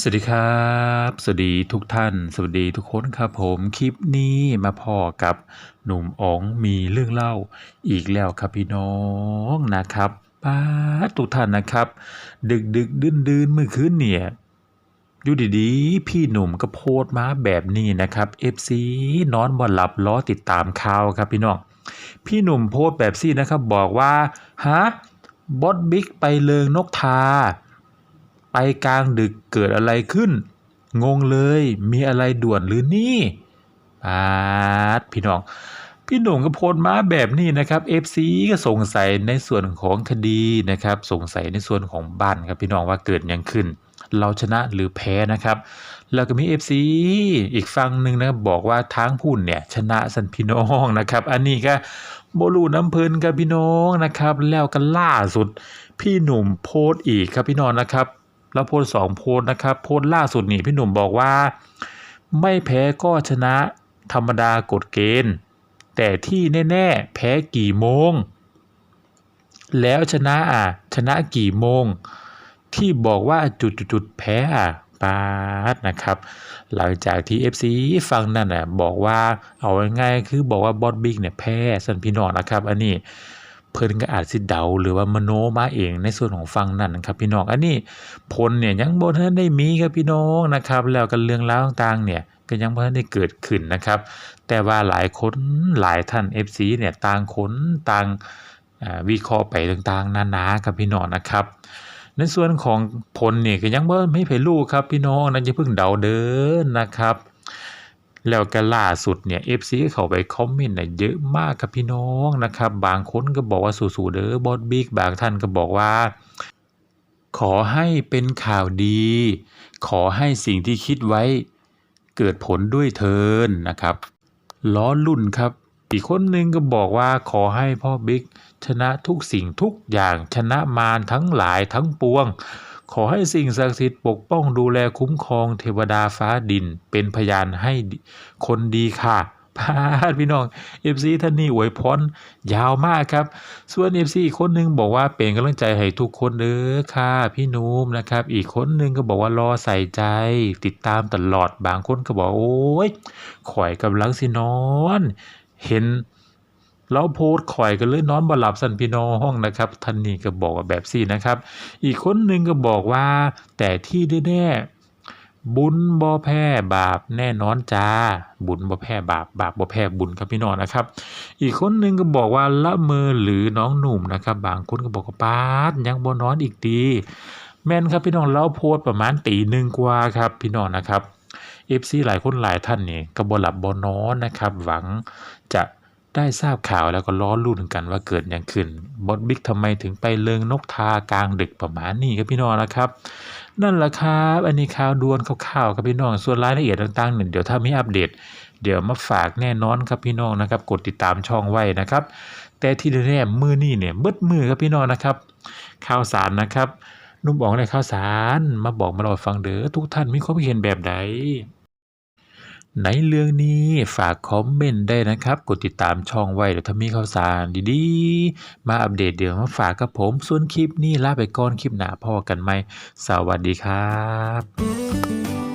สวัสดีครับ สวัสดีทุกท่าน สวัสดีทุกคนครับผมคลิปนี้มาพอกับหนุ่มอ๋องมีเรื่องเล่าอีกแล้วครับพี่น้องนะครับป้าทุกท่านนะครับ ดึกดึกดื่นดื่นเมื่อคืนเนี่ยอยู่ดีๆ พี่หนุ่มก็โพสมาแบบนี้นะครับ FC นอนบ่หลับล้อติดตามข่าวครับพี่น้องพี่หนุ่มโพสแบบซี่นะครับบอกว่าฮะบอสบิ๊กไปเลิงนกทา ไปกลางดึกเกิดอะไรขึ้น งงเลยมีอะไรด่วนหรือนี่ปาดพี่น้อง พี่หนุ่มก็โพสต์มาแบบนี้นะครับ FC ก็สงสัยในส่วนของคดีนะครับ สงสัยในส่วนของบ้านครับพี่น้องว่าเกิดยังขึ้น เราชนะหรือแพ้นะครับ แล้วก็มี FC อีกฝั่งหนึ่งนะครับบอกว่าทางพุ่นเนี่ยชนะสันพี่น้องนะครับ อันนี้ก็โบลูน้ำเพลินกับพี่น้องนะครับ แล้วก็ล่าสุด พี่หนุ่มโพสต์อีกครับพี่น้องนะครับ แล้วโพสสองโพสนะครับ โพสล่าสุดนี่พี่หนุ่มบอกว่า ไม่แพ้ก็ชนะธรรมดากฎเกณฑ์ แต่ที่แน่ๆ แพ้กี่โมง แล้วชนะอะชนะกี่โมง ที่บอกว่าจุดๆๆแพ้อะปาดนะครับ หลังจากที่ FC ฟังนั่นน่ะบอกว่าเอาง่ายๆคือบอกว่าบอสบิ๊กเนี่ยแพ้สันพี่น้องนะครับ อันนี้ เพิ่นก็อาจสิเดาหรือว่ามโนมาเองในส่วนของฟังนั่นนะครับพี่น้องอันนี้ผลเนี่ยยังบ่ทันได้มีครับพี่น้องนะครับ แล้วกันเรื่องราวต่างๆเนี่ยก็ยังบ่ทันได้เกิดขึ้นนะครับ แต่ว่าหลายคนหลายท่าน FC เนี่ยต่างคนต่างวิเคราะห์ไปต่างๆนานาครับพี่น้องนะครับในส่วนของผลเนี่ยก็ยังบ่ไม่ไปรู้ครับพี่น้องนะอย่าเพิ่งเดาเด้อนะครับ แล้วก็ล่าสุดเนี่ย FC ก็เข้าไปคอมเมนต์น่ะเยอะมากครับพี่น้องนะครับ บางคนก็บอกว่าสู้ๆเด้อบอสบิ๊กบางท่านก็บอกว่า ขอให้เป็นข่าวดี ขอให้สิ่งที่คิดไว้เกิดผลด้วยเทินนะครับ ล้อลุ่นครับ อีกคนหนึ่งก็บอกว่าขอให้พ่อบิ๊กชนะทุกสิ่งทุกอย่างชนะมารทั้งหลายทั้งปวง ขอให้สิ่งศักดิ์สิทธิ์ปกป้องดูแลคุ้มครองเทวดาฟ้าดิน เป็นพยานให้คนดีค่ะพาดพี่น้อง FC ท่านนี้อวยพรยาวมากครับ ส่วน FC อีกคนหนึงบอกว่าเป็นกำลังใจให้ทุกคนเด้อค่ะพี่นุ่มนะครับ อีกคนหนึงก็บอกว่ารอใส่ใจ ติดตามตลอดบางคนก็บอกโอ้ยข่อยกำลังสินอน เห็น แล้วโพสต์ข่อยกันเลยนอนบ่หลับสันพี่น้องนะครับท่านนี้ก็บอกแบบสี่นะครับ อีกคนหนึ่งก็บอกว่า แต่ที่แน่ๆบุญบ่แพ้บาปแน่นอนจ้า บุญบ่แพ้บาป บาปบ่แพ้บุญครับพี่น้องนะครับ อีกคนหนึ่งก็บอกว่าละเมอหรือน้องหนุ่มนะครับ บางคนก็บอกว่าปาดยังบ่นอนอีกดี แม่นครับพี่น้องเราโพสต์ประมาณตีหนึ่งกว่าครับ พี่น้องนะครับ FC หลายคนหลายท่านนี่ก็บ่หลับบ่นอนนะครับ หวังจะ ได้ทราบข่าวแล้วก็ล้อลุ่นกันว่าเกิดอย่างขึ้นบอสบิ๊กทำไมถึงไปเลิงนกทากลางดึกประมาณนี้ครับพี่น้องนะครับ นั่นแหละครับ อันนี้ข่าวด่วนข่าวๆครับพี่น้องส่วนรายละเอียดต่างๆเนี่ยเดี๋ยวถ้ามีอัปเดต เดี๋ยวมาฝากแน่นอนครับพี่น้องนะครับ กดติดตามช่องไว้นะครับ แต่ที่แน่ๆมือนี่เนี่ยเบิดมือครับพี่น้องนะครับ ข่าวสารนะครับนุ่มอ๋องในข่าวสารมาบอกมาเราฟังเด้อทุกท่านมีความเห็นแบบใด ในเรื่องนี้ฝากคอมเมนต์ได้นะครับ กดติดตามช่องไว้เดี๋ยวถ้ามีข่าวสารดีๆ มาอัปเดตเดี๋ยวมาฝากกับผม ส่วนคลิปนี้ลาไปก่อนคลิปหน้าพ่อกันไหม สวัสดีครับ